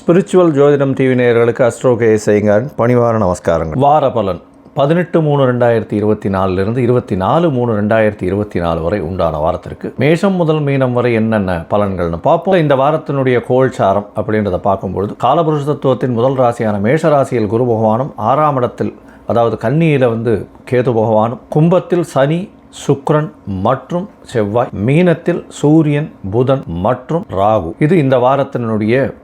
Spiritual ஜோதிடம் TV நேயர்களுக்கு astro K செய்யுங்கான் பணிவார நமஸ்காரங்கள். வார பலன் பதினெட்டு மூணு ரெண்டாயிரத்தி இருபத்தி நாலுலேருந்து இருபத்தி நாலு மூணு ரெண்டாயிரத்தி இருபத்தி நாலு வரை உண்டான வாரத்திற்கு. மேஷம் முதல் மீனம் வரை என்னென்ன பலன்கள்னு பார்ப்போம். இந்த வாரத்தினுடைய கோல்சாரம் அப்படின்றத பார்க்கும்பொழுது காலபுருஷ தத்துவத்தின் முதல் ராசியான மேஷ ராசியில் குரு பகவானும் ஆறாம் இடத்தில் அதாவது கன்னியில் வந்து கேது பகவானும் கும்பத்தில் சனி சுக்ரன் மற்றும் செவ்வாய் மீனத்தில் சூரியன் புதன் மற்றும் ராகு. இது இந்த வாரத்தினுடைய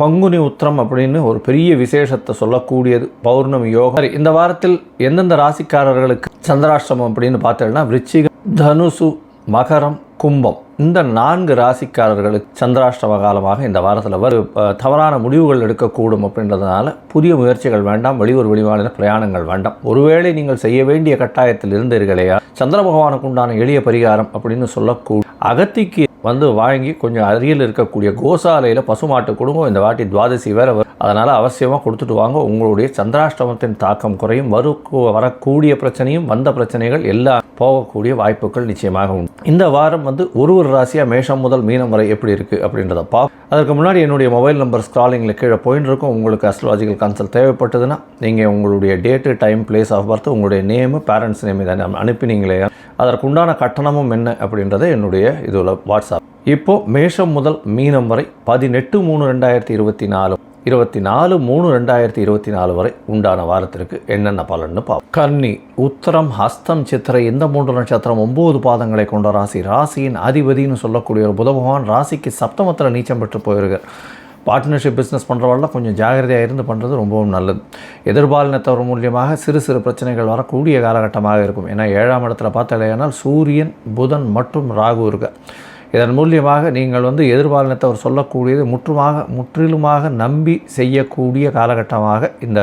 பங்குனி உத்திரம் அப்படின்னு ஒரு பெரிய விசேஷத்தை சொல்லக்கூடியது பௌர்ணமி யோகம். இந்த வாரத்தில் எந்தெந்த ராசிக்காரர்களுக்கு சந்திராஷ்டிரமம் அப்படின்னு பார்த்தோம்னா விருச்சிகம் தனுசு மகரம் கும்பம். இந்த நான்கு ராசிக்காரர்களுக்கு சந்திராஷ்டம காலமாக இந்த வாரத்தில் வரு தவறான முடிவுகள் எடுக்கக்கூடும் அப்படின்றதுனால புதிய முயற்சிகள் வேண்டாம் வெளியூர் வெளிமாநில பிரயாணங்கள் வேண்டாம். ஒருவேளை நீங்கள் செய்ய வேண்டிய கட்டாயத்தில் இருந்தீர்களையா சந்திர பகவானுக்கு உண்டான எளிய பரிகாரம் அப்படின்னு சொல்லக்கூடிய அகத்திக்கு வந்து வாங்கி கொஞ்சம் அருகில் இருக்கக்கூடிய கோசாலையில் பசுமாட்டு குடும்பம் இந்த வாட்டி துவாதசி வேற வரும். அதனால் அவசியமாக கொடுத்துட்டு வாங்க. உங்களுடைய சந்திராஷ்டமத்தின் தாக்கம் குறையும். வரு வரக்கூடிய பிரச்சனையும் வந்த பிரச்சனைகள் எல்லாம் போகக்கூடிய வாய்ப்புகள் நிச்சயமாக உண்டு. இந்த வாரம் வந்து ஒரு ஒரு ராசியாக மேஷம் முதல் மீனம் வரை எப்படி இருக்குது அப்படின்றத பா அதற்கு முன்னாடி என்னுடைய மொபைல் நம்பர் ஸ்க்ராலிங்கில் கீழே போயின்னு இருக்கும் உங்களுக்கு அஸ்ட்ராலஜிக்கல் கன்சல்ட் தேவைப்பட்டதுன்னா நீங்கள் உங்களுடைய date time place of birth உங்களுடைய நேமு பேரண்ட்ஸ் நேம் இதை அனுப்பினீங்களே அதற்குண்டான கட்டணமும் என்ன அப்படின்றத என்னுடைய இதில் வாட்ஸ்அப். இப்போது மேஷம் முதல் மீனம் வரை பதினெட்டு மூணு ரெண்டாயிரத்தி இருபத்தி நாலு இருபத்தி நாலு மூணு ரெண்டாயிரத்தி இருபத்தி நாலு வரை உண்டான வாரத்திற்கு என்னென்ன பலன்னு பார்ப்போம். கன்னி உத்தரம் ஹஸ்தம் சித்திரை இந்த மூன்று நட்சத்திரம் ஒம்பது பாதங்களை கொண்ட ராசி. ராசியின் அதிபதினு சொல்லக்கூடிய ஒரு புத பகவான் ராசிக்கு சப்தமத்தில் நீச்சம் பெற்று போயிருக்கார் பார்ட்னர்ஷிப் பிஸ்னஸ் பண்ணுறவெல்லாம் கொஞ்சம் ஜாகிரதையாக இருந்து பண்ணுறது ரொம்பவும் நல்லது. எதிர்பாலினத்தவர் மூலியமாக சிறு சிறு பிரச்சனைகள் வரக்கூடிய காலகட்டமாக இருக்கும். ஏன்னா ஏழாம் இடத்துல பார்த்தாலேயானால் சூரியன் புதன் மற்றும் ராகு இருக்கு. இதன் மூலியமாக நீங்கள் வந்து எதிர்பாலினத்தவர் சொல்லக்கூடியது முற்றுமாக முற்றிலுமாக நம்பி செய்யக்கூடிய காலகட்டமாக இந்த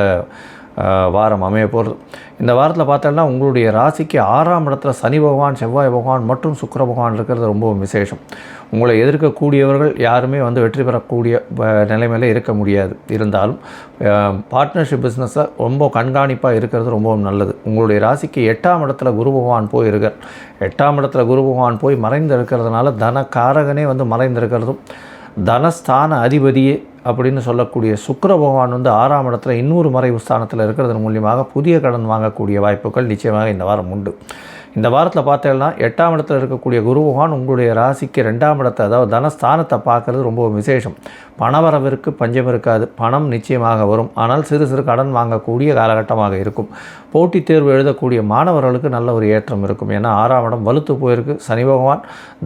வாரம் அமைய போகிறது இந்த வாரத்தில் பார்த்தோம்னா உங்களுடைய ராசிக்கு ஆறாம் இடத்துல சனி பகவான் செவ்வாய் பகவான் மற்றும் சுக்கர பகவான் இருக்கிறது ரொம்பவும் விசேஷம். உங்களை எதிர்க்கக்கூடியவர்கள் யாருமே வந்து வெற்றி பெறக்கூடிய நிலைமையில் இருக்க முடியாது. இருந்தாலும் பார்ட்னர்ஷிப் பிஸ்னஸை ரொம்ப கண்காணிப்பாக இருக்கிறது ரொம்பவும் நல்லது. உங்களுடைய ராசிக்கு எட்டாம் இடத்துல குரு பகவான் போய் இருக்கார் எட்டாம் இடத்துல குரு பகவான் போய் மறைந்து இருக்கிறதுனால தன காரகனே வந்து மறைந்திருக்கிறதும் தனஸ்தான அதிபதியே அப்படின்னு சொல்லக்கூடிய சுக்கர பகவான் வந்து ஆறாம் இடத்துல இன்னொரு மறைவு ஸ்தானத்தில் இருக்கிறதன் மூலியமாக புதிய கடன் வாங்கக்கூடிய வாய்ப்புகள் நிச்சயமாக இந்த வாரம் உண்டு. இந்த வாரத்தில் பார்த்தீங்கன்னா எட்டாம் இடத்துல இருக்கக்கூடிய குருபகவான் உங்களுடைய ராசிக்கு ரெண்டாம் இடத்தை அதாவது தனஸ்தானத்தை பார்க்குறது ரொம்ப விசேஷம். பணவரவிற்கு பஞ்சம் இருக்காது. பணம் நிச்சயமாக வரும். ஆனால் சிறு சிறு கடன் வாங்கக்கூடிய காலகட்டமாக இருக்கும். போட்டித் தேர்வு எழுதக்கூடிய மாணவர்களுக்கு நல்ல ஒரு ஏற்றம் இருக்கும். ஏன்னா ஆறாம் இடம் வலுத்து போயிருக்கு. சனி பகவான்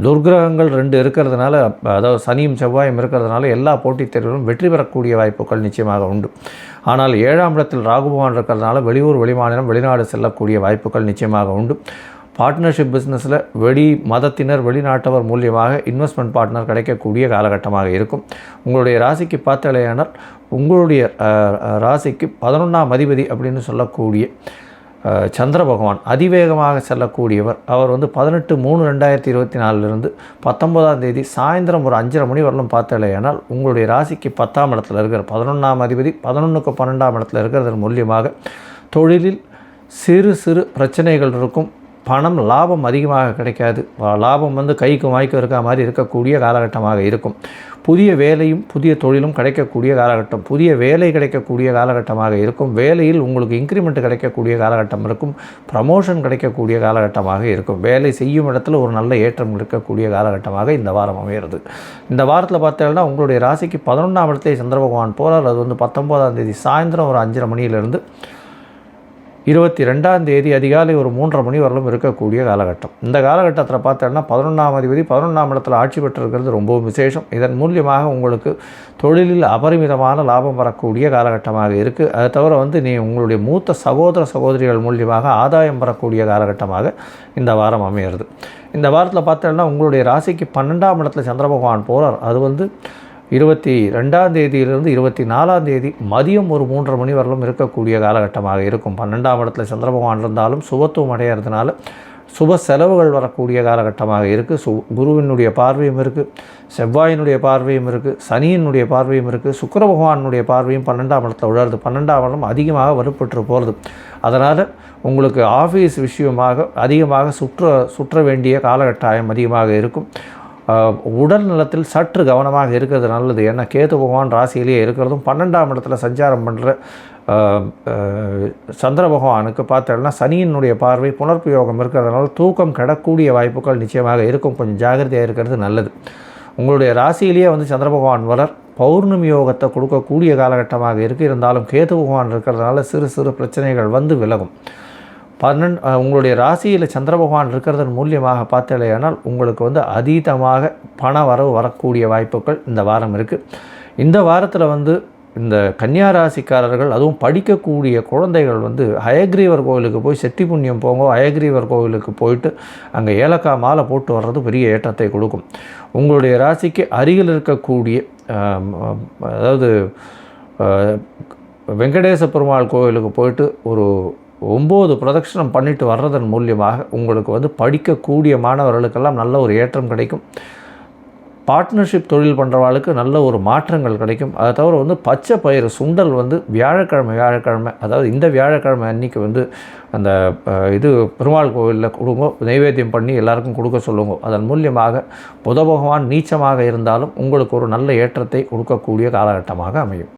துர்கிரகங்கள் ரெண்டு இருக்கிறதுனால அதாவது சனியும் செவ்வாயும் இருக்கிறதுனால எல்லா போட்டித் தேர்விலும் வெற்றி பெறக்கூடிய வாய்ப்புகள் நிச்சயமாக உண்டு. ஆனால் ஏழாம் இடத்தில் ராகுபவான் இருக்கிறதுனால வெளியூர் வெளிமாநிலம் வெளிநாடு செல்லக்கூடிய வாய்ப்புகள் நிச்சயமாக உண்டு. பார்ட்னர்ஷிப் பிஸ்னஸில் வெளி மதத்தினர் வெளிநாட்டவர் மூலியமாக இன்வெஸ்ட்மெண்ட் பார்ட்னர் கிடைக்கக்கூடிய காலகட்டமாக இருக்கும். உங்களுடைய ராசிக்கு பார்த்தலையானால் உங்களுடைய ராசிக்கு பதினொன்றாம் அதிபதி அப்படின்னு சொல்லக்கூடிய சந்திர பகவான் அதிவேகமாக செல்லக்கூடியவர். அவர் வந்து பதினெட்டு மூணு ரெண்டாயிரத்தி இருபத்தி நாலுலேருந்து பத்தொன்பதாம் தேதி சாயந்தரம் ஒரு அஞ்சரை மணி வரலும் பார்த்தலையானால் உங்களுடைய ராசிக்கு பத்தாம் இடத்துல இருக்கிற பதினொன்றாம் அதிபதி பதினொன்றுக்கு பன்னெண்டாம் இடத்துல இருக்கிறதன் மூலியமாக தொழிலில் சிறு சிறு பிரச்சனைகள் இருக்கும். பணம் லாபம் அதிகமாக கிடைக்காது. லாபம் வந்து கைக்கு வாய்க்கும் இருக்க மாதிரி இருக்கக்கூடிய காலகட்டமாக இருக்கும். புதிய வேலையும் புதிய தொழிலும் கிடைக்கக்கூடிய காலகட்டம் புதிய வேலை கிடைக்கக்கூடிய காலகட்டமாக இருக்கும். வேலையில் உங்களுக்கு இன்க்ரிமெண்ட் கிடைக்கக்கூடிய காலகட்டம் இருக்கும். ப்ரமோஷன் கிடைக்கக்கூடிய காலகட்டமாக இருக்கும். வேலை செய்யும் இடத்துல ஒரு நல்ல ஏற்றம் இருக்கக்கூடிய காலகட்டமாக இந்த வாரம் அமைகிறது. இந்த வாரத்தில் பார்த்தீங்கன்னா உங்களுடைய ராசிக்கு பதினொன்றாம் இடத்துல சந்திர பகவான் போகிறார் அது வந்து பத்தொம்போதாம் தேதி சாயந்தரம் ஒரு அஞ்சரை மணியிலிருந்து இருபத்தி ரெண்டாம் தேதி அதிகாலை ஒரு மூன்றரை மணி வரலும் இருக்கக்கூடிய காலகட்டம். இந்த காலகட்டத்தில் பார்த்தோன்னா பதினொன்றாம் அதிபதி பதினொன்றாம் இடத்துல ஆட்சி பெற்றிருக்கிறது ரொம்பவும் விசேஷம். இதன் மூலியமாக உங்களுக்கு தொழிலில் அபரிமிதமான லாபம் வரக்கூடிய காலகட்டமாக இருக்குது அதை தவிர வந்து நீ உங்களுடைய மூத்த சகோதர சகோதரிகள் மூலியமாக ஆதாயம் வரக்கூடிய காலகட்டமாக இந்த வாரம் அமையிறது. இந்த வாரத்தில் பார்த்தோன்னா உங்களுடைய ராசிக்கு பன்னெண்டாம் இடத்துல சந்திர பகவான் போகிறார் அது வந்து இருபத்தி ரெண்டாம் தேதியிலிருந்து இருபத்தி நாலாம் தேதி மதியம் ஒரு மூன்றரை மணி வரலும் இருக்கக்கூடிய காலகட்டமாக இருக்கும். பன்னெண்டாம் இடத்துல சந்திர பகவான் இருந்தாலும் சுபத்துவம் அடையிறதுனால சுப செலவுகள் வரக்கூடிய காலகட்டமாக இருக்குது சு குருவினுடைய பார்வையும் இருக்குது செவ்வாயினுடைய பார்வையும் இருக்குது சனியினுடைய பார்வையும் இருக்குது சுக்கர பகவானுடைய பார்வையும் பன்னெண்டாம் இடத்துல உழருது. பன்னெண்டாம் இடம் அதிகமாக வலுப்பட்டு போகிறது அதனால் உங்களுக்கு ஆஃபீஸ் விஷயமாக அதிகமாக சுற்ற சுற்ற வேண்டிய காலகட்டாயம் அதிகமாக இருக்கும். உடல் நலத்தில் சற்று கவனமாக இருக்கிறது நல்லது. ஏன்னா கேது பகவான் ராசியிலேயே இருக்கிறதும் பன்னெண்டாம் இடத்துல சஞ்சாரம் பண்ணுற சந்திர பகவானுக்கு பார்த்தோம்னா சனியினுடைய பார்வை புனர்பியோகம் இருக்கிறதுனால தூக்கம் கிடக்கூடிய வாய்ப்புகள் நிச்சயமாக இருக்கும். கொஞ்சம் ஜாகிரதையாக இருக்கிறது நல்லது. உங்களுடைய ராசியிலேயே வந்து சந்திர பகவான் வளர் பௌர்ணமி யோகத்தை கொடுக்கக்கூடிய காலகட்டமாக இருக்குது இருந்தாலும் கேது பகவான் இருக்கிறதுனால சிறு சிறு பிரச்சனைகள் வந்து விலகும். பன்னெண்டு உங்களுடைய ராசியில் சந்திர பகவான் இருக்கிறதன் மூலியமாக பார்த்தலையானால் உங்களுக்கு வந்து அதீதமாக பண வரவு வரக்கூடிய வாய்ப்புகள் இந்த வாரம் இருக்குது இந்த வாரத்தில் வந்து இந்த கன்னியா ராசிக்காரர்கள் அதுவும் படிக்கக்கூடிய குழந்தைகள் வந்து அயக்ரீவர் கோவிலுக்கு போய் செட்டி புண்ணியம் போங்க அயக்ரீவர் கோவிலுக்கு போயிட்டு அங்கே ஏலக்காய் மாலை போட்டு வர்றது பெரிய ஏற்றத்தை கொடுக்கும். உங்களுடைய ராசிக்கு அருகில் இருக்கக்கூடிய அதாவது வெங்கடேச பெருமாள் கோவிலுக்கு போயிட்டு ஒரு ஒம்பது பிரதட்சணம் பண்ணிட்டு வர்றதன் மூலியமாக உங்களுக்கு வந்து படிக்கக்கூடிய மாணவர்களுக்கெல்லாம் நல்ல ஒரு ஏற்றம் கிடைக்கும். பார்ட்னர்ஷிப் தொழில் பண்ணுறவாளுக்கு நல்ல ஒரு மாற்றங்கள் கிடைக்கும். அதை தவிர வந்து பச்சை பயிர் சுண்டல் வந்து வியாழக்கிழமை வியாழக்கிழமை அதாவது இந்த வியாழக்கிழமை அன்றைக்கி வந்து அந்த இது பெருமாள் கோவிலில் கொடுங்க நைவேத்தியம் பண்ணி எல்லாருக்கும் கொடுக்க சொல்லுங்க. அதன் மூலியமாக புத பகவான் நீச்சமாக இருந்தாலும் உங்களுக்கு ஒரு நல்ல ஏற்றத்தை கொடுக்கக்கூடிய காலகட்டமாக அமையும்.